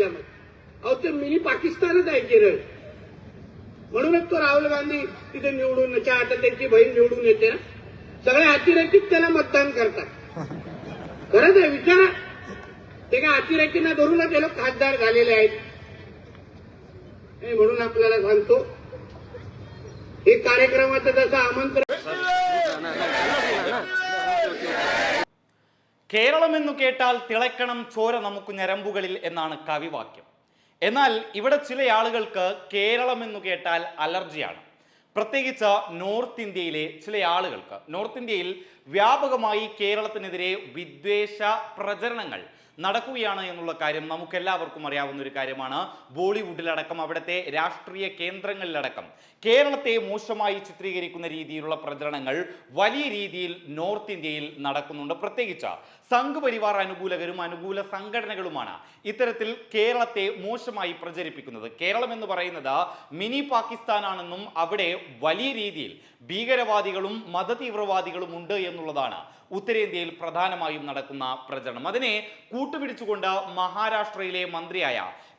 राज्यामध्ये. अहो ते मिनी पाकिस्तानच आहे केरळ. म्हणूनच तो राहुल गांधी तिथे निवडून आता त्यांची बहीण निवडून येते ना. सगळे अतिरेकीत त्याला मतदान करतात. खरंच आहे विचारा. ते काय अतिरेकींना धरूनच ते लोक खासदार झालेले आहेत. म्हणून आपल्याला सांगतो. हे कार्यक्रमाचं जसं आमंत्रण കേരളമെന്നു കേട്ടാൽ തിളക്കണം ചോര നമുക്ക് ഞരമ്പുകളിൽ എന്നാണ് കവിവാക്യം. എന്നാൽ ഇവിടെ ചില ആളുകൾക്ക് കേരളം കേരളമെന്നു കേട്ടാൽ അലർജിയാണ്. പ്രത്യേകിച്ച് നോർത്ത് ഇന്ത്യയിലെ ചില ആളുകൾക്ക്. നോർത്ത് ഇന്ത്യയിൽ വ്യാപകമായി കേരളത്തിനെതിരെ വിദ്വേഷ പ്രചരണങ്ങൾ നടക്കുകയാണ് എന്നുള്ള കാര്യം നമുക്കെല്ലാവർക്കും അറിയാവുന്ന ഒരു കാര്യമാണ്. ബോളിവുഡിലടക്കം അവിടുത്തെ രാഷ്ട്രീയ കേന്ദ്രങ്ങളിലടക്കം കേരളത്തെ മോശമായി ചിത്രീകരിക്കുന്ന രീതിയിലുള്ള പ്രചരണങ്ങൾ വലിയ രീതിയിൽ നോർത്ത് ഇന്ത്യയിൽ നടക്കുന്നുണ്ട്. പ്രത്യേകിച്ച് സംഘപരിവാർ അനുകൂലകരും അനുകൂല സംഘടനകളുമാണ് ഇത്തരത്തിൽ കേരളത്തെ മോശമായി പ്രചരിപ്പിക്കുന്നത്. കേരളം എന്ന് പറയുന്നത് മിനി പാകിസ്ഥാനാണെന്നും അവിടെ വലിയ രീതിയിൽ ഭീകരവാദികളും മതതീവ്രവാദികളും ഉണ്ട് എന്നുള്ളതാണ് ഉത്തരേന്ത്യയിൽ പ്രധാനമായും നടക്കുന്ന പ്രചരണം. അതിനെ കൂട്ടുപിടിച്ചുകൊണ്ട് മഹാരാഷ്ട്രയിലെ മന്ത്രിയായ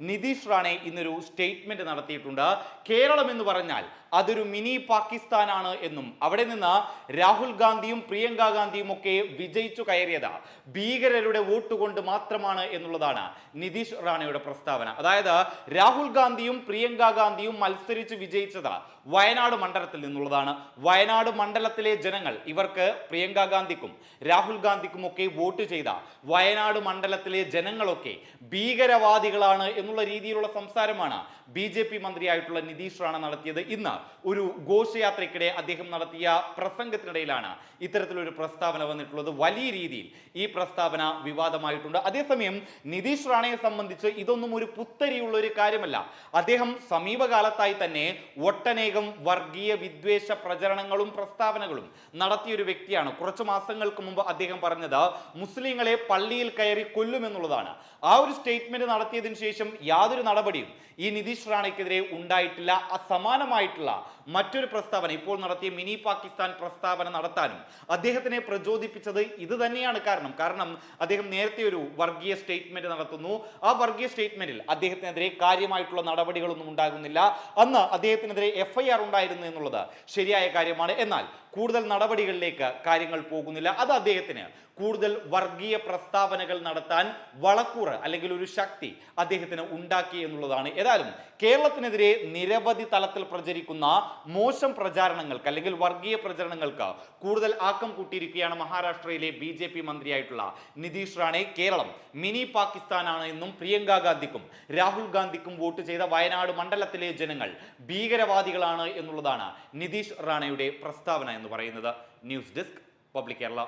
നിതീഷ് റാണെ ഇന്നൊരു സ്റ്റേറ്റ്മെന്റ് നടത്തിയിട്ടുണ്ട്. കേരളം എന്ന് പറഞ്ഞാൽ അതൊരു മിനി പാകിസ്ഥാനാണ് എന്നും അവിടെ നിന്ന് രാഹുൽ ഗാന്ധിയും പ്രിയങ്ക ഗാന്ധിയും ഒക്കെ വിജയിച്ചു കയറിയത് ഭീകരരുടെ വോട്ട് കൊണ്ട് മാത്രമാണ് എന്നുള്ളതാണ് നിതീഷ് റാണയുടെ പ്രസ്താവന. അതായത് രാഹുൽ ഗാന്ധിയും പ്രിയങ്ക ഗാന്ധിയും മത്സരിച്ച് വിജയിച്ചത് വയനാട് മണ്ഡലത്തിൽ നിന്നുള്ളതാണ്. വയനാട് മണ്ഡലത്തിലെ ജനങ്ങൾ ഇവർക്ക് പ്രിയങ്ക ഗാന്ധിക്കും രാഹുൽ ഗാന്ധിക്കും ഒക്കെ വോട്ട് ചെയ്ത വയനാട് മണ്ഡലത്തിലെ ജനങ്ങളൊക്കെ ഭീകരവാദികളാണ് എന്നുള്ള രീതിയിലുള്ള സംസാരമാണ് ബി ജെ പി മന്ത്രിയായിട്ടുള്ള നിതീഷ് റാണ നടത്തിയത്. ഇന്ന് ഒരു ഘോഷയാത്രയ്ക്കിടെ അദ്ദേഹം നടത്തിയ പ്രസംഗത്തിനിടയിലാണ് ഇത്തരത്തിലൊരു പ്രസ്താവന വന്നിട്ടുള്ളത്. വലിയ രീതിയിൽ ഈ പ്രസ്താവന വിവാദമായിട്ടുണ്ട്. അതേസമയം നിതീഷ് റാണയെ സംബന്ധിച്ച് ഇതൊന്നും ഒരു പുത്തരിയുള്ള ഒരു കാര്യമല്ല. അദ്ദേഹം സമീപകാലത്തായി തന്നെ ഒട്ടനേകം വർഗീയ വിദ്വേഷ പ്രചരണങ്ങളും പ്രസ്താവനകളും നടത്തിയ ഒരു വ്യക്തിയാണ്. കുറച്ച് മാസങ്ങൾക്ക് മുമ്പ് അദ്ദേഹം പറഞ്ഞത് മുസ്ലിങ്ങളെ പള്ളിയിൽ കയറി കൊല്ലുമെന്നുള്ളതാണ് ആ ഒരു സ്റ്റേറ്റ്മെന്റ് നടത്തിയതിനു ശേഷം യാതൊരു നടപടിയും ഈ നിതീഷ് റാണയ്ക്കെതിരെ ഉണ്ടായിട്ടില്ല. അസമാനമായിട്ടുള്ള മറ്റൊരു പ്രസ്താവന ഇപ്പോൾ നടത്തിയ മിനി പാകിസ്ഥാൻ പ്രസ്താവന നടത്താനും അദ്ദേഹത്തിനെ പ്രചോദിപ്പിച്ചത് ഇത് തന്നെയാണ് കാരണം. കാരണം അദ്ദേഹം നേരത്തെ ഒരു വർഗീയ സ്റ്റേറ്റ്മെന്റ് നടത്തുന്നു. ആ വർഗീയ സ്റ്റേറ്റ്മെന്റിൽ അദ്ദേഹത്തിനെതിരെ കാര്യമായിട്ടുള്ള നടപടികളൊന്നും ഉണ്ടാകുന്നില്ല. അന്ന് അദ്ദേഹത്തിനെതിരെ എഫ്ഐആർ ഉണ്ടായിരുന്നു. എന്നുള്ളത് ശരിയായ കാര്യമാണ്. എന്നാൽ കൂടുതൽ നടപടികളിലേക്ക് കാര്യങ്ങൾ പോകുന്നില്ല. അത് അദ്ദേഹത്തിന് കൂടുതൽ വർഗീയ പ്രസ്താവനകൾ നടത്താൻ വളക്കൂറ് അല്ലെങ്കിൽ ഒരു ശക്തി അദ്ദേഹത്തിന് ഉണ്ടാക്കി എന്നുള്ളതാണ്. ഏതായാലും കേരളത്തിനെതിരെ നിരവധി തലത്തിൽ പ്രചരിക്കുന്ന മോശം പ്രചാരണങ്ങൾക്ക് അല്ലെങ്കിൽ വർഗീയ പ്രചരണങ്ങൾക്ക് കൂടുതൽ ആക്കം കൂട്ടിയിരിക്കുകയാണ് മഹാരാഷ്ട്രയിലെ ബി ജെ പി മന്ത്രിയായിട്ടുള്ള നിതീഷ് റാണെ. കേരളം മിനി പാകിസ്ഥാനാണ് എന്നും പ്രിയങ്ക ഗാന്ധിക്കും രാഹുൽ ഗാന്ധിക്കും വോട്ട് ചെയ്ത വയനാട് മണ്ഡലത്തിലെ ജനങ്ങൾ ഭീകരവാദികളാണ് എന്നുള്ളതാണ് നിതീഷ് റാണയുടെ പ്രസ്താവന എന്ന് പറയുന്നത്. News desk public Kerala.